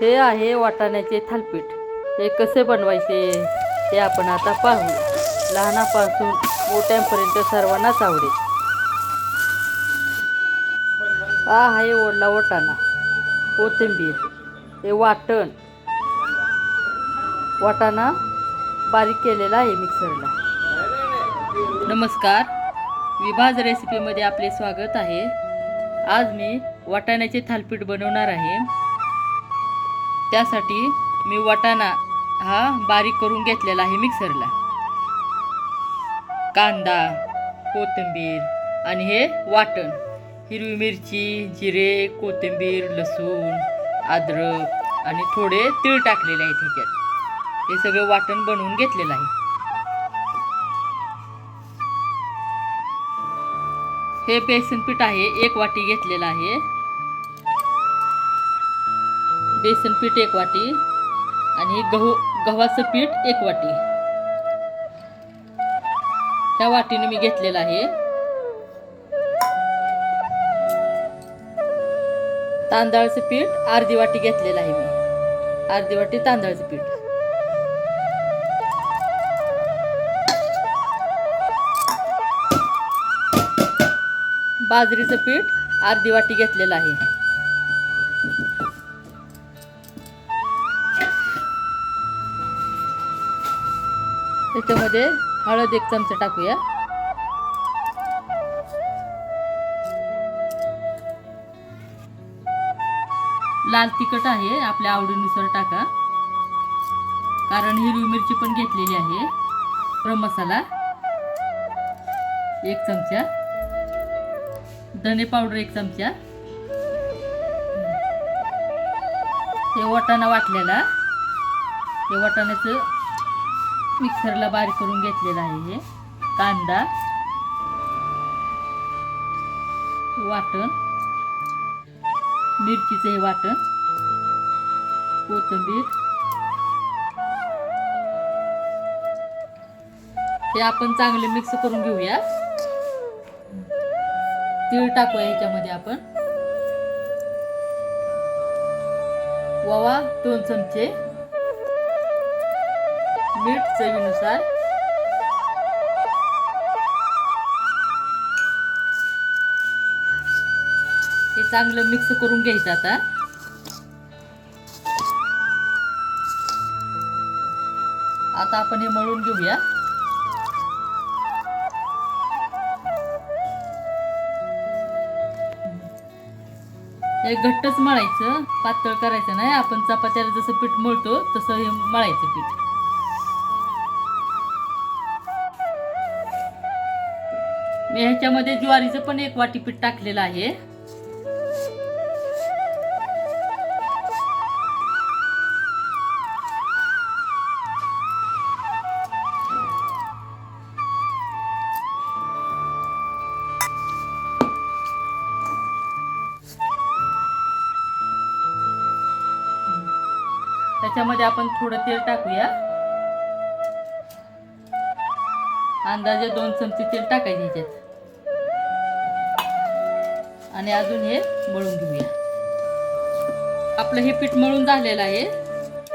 हे आहे वाटाण्याचे थालपीठ. हे कसे बनवायचे ते आपण आता पाहू. लहानापासून मोठ्यांपर्यंत सर्वांनाच आवडेल. हा आहे ओढला वाटाणा. कोथिंबीर. हे वाटण. वाटाणा बारीक केलेला आहे मिक्सरला. नमस्कार. विभाज रेसिपीमध्ये आपले स्वागत आहे. आज मी वाटाण्याचे थालपीठ बनवणार आहे. त्यासाठी मी वाटाणा हा बारीक करून घेतलेला आहे मिक्सरला कांदा कोथिंबीर आणि हे वाटण. हिरवी मिरची जिरे कोथिंबीर लसूण अद्रक आणि थोडे तीळ टाकलेले आहेत ह्याच्यात. हे सगळं वाटण बनवून घेतलेलं आहे. हे बेसन पीठ आहे एक वाटी घेतलेलं आहे. बेसन पीठ एक वाटी आणि गहू गव्हाचं पीठ एक वाटी. त्या वाटीने मी घेतलेलं आहे. तांदळाचं पीठ अर्धी वाटी घेतलेलं आहे मी. अर्धी वाटी तांदळाचं पीठ. बाजरीचं पीठ अर्धी वाटी घेतलेलं आहे. त्याच्यामध्ये हळद एक चमचा टाकूया. लाल तिखट आहे आपल्या आवडीनुसार टाका. कारण हिरवी मिरची पण घेतलेली आहे. गरम मसाला. एक चमचा. धने पावडर एक चमचा. हे वाटाणा वाटलेला. हे वाटाण्याचं मिक्सरला बारीक करून घेतलेलं आहे हे. कांदा वाटण मिरचीचं हे वाटण कोथिंबीर. हे आपण चांगले मिक्स करून घेऊया. तीळ टाकूया ह्याच्यामध्ये आपण. ववा दोन चमचे. मीठ चवीनुसार. हे चांगलं मिक्स करून घ्यायचं आता. आता आपण हे मळून घेऊया. हे घट्टच मळायचं पातळ करायचं नाही. आपण चपात्याला जसं पीठ मळतो तसं हे मळायचं पीठ. मी ह्याच्यामध्ये ज्वारीचं पण एक वाटी पीठ टाकलेलं आहे. त्याच्यामध्ये आपण थोडं तेल टाकूया. अंदाजे दोन चमचे तेल टाकायचे ह्याच्यात. आणि अजून हे मळून घेऊया. आपलं हे पीठ मळून झालेलं आहे.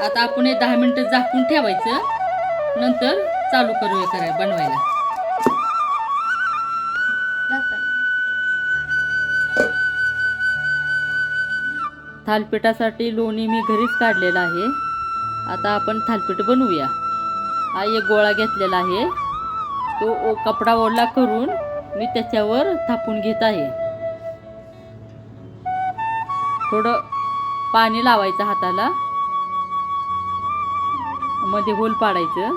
आता आपण हे दहा मिनटं झाकून ठेवायचं. नंतर चालू करूया कराय बनवायला. थालपिठासाठी लोणी मी घरीच काढलेलं आहे. आता आपण थालपीठ बनवूया. हा एक गोळा घेतलेला आहे. तो कपडा ओला करून मी त्याच्यावर थापून घेत आहे. थोडं पाणी लावायचं हाताला. मध्ये होल पाडायचं.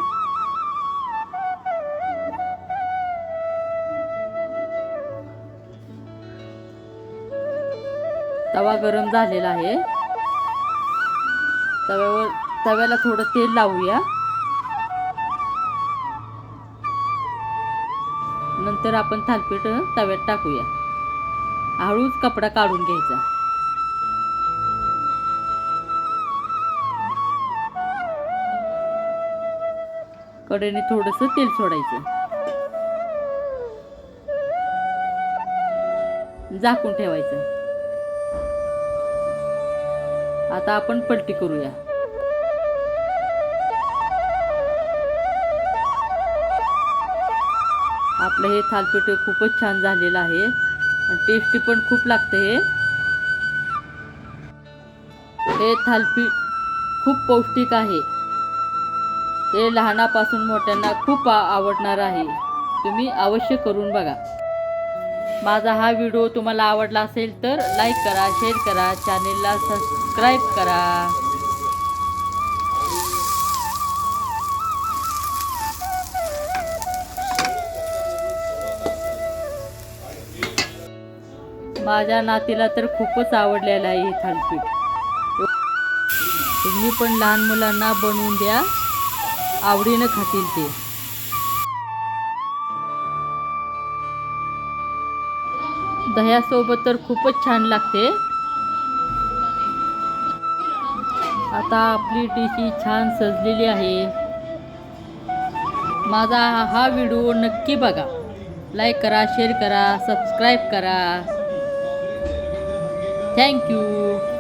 तवा गरम झालेला आहे. तव्यावर तव्याला थोडं तेल लावूया. नंतर आपण थालपीठ तव्यात टाकूया. हळूच कपडा काढून घ्यायचा. कडेने थोडस तेल सोडायचं. झाकून ठेवायचं. आता आपण पलटी करूया. आपलं हे थालपीठ खूपच छान झालेलं आहे. टेस्टी पण खूप लागतं हे. हे थालपीठ खूप पौष्टिक आहे. हे लहानापासून मोठ्यांना खूप आवडणार आहे. तुम्ही अवश्य करून बघा. माझा हा व्हिडिओ तुम्हाला आवडला असेल तर लाईक करा शेअर करा चॅनेलला सबस्क्राईब करा. माझ्या नातीला तर खूपच आवडलेलं आहे हे थालीपीठ. तुम्ही पण लहान मुलांना बनवून द्या. आवडीनं खातील ते. दह्यासोबत तर खूपच छान लागते. आता आपली डिशी छान सजलेली आहे. माझा हा व्हिडिओ नक्की बघा. लाईक करा शेअर करा सबस्क्राईब करा. Thank you.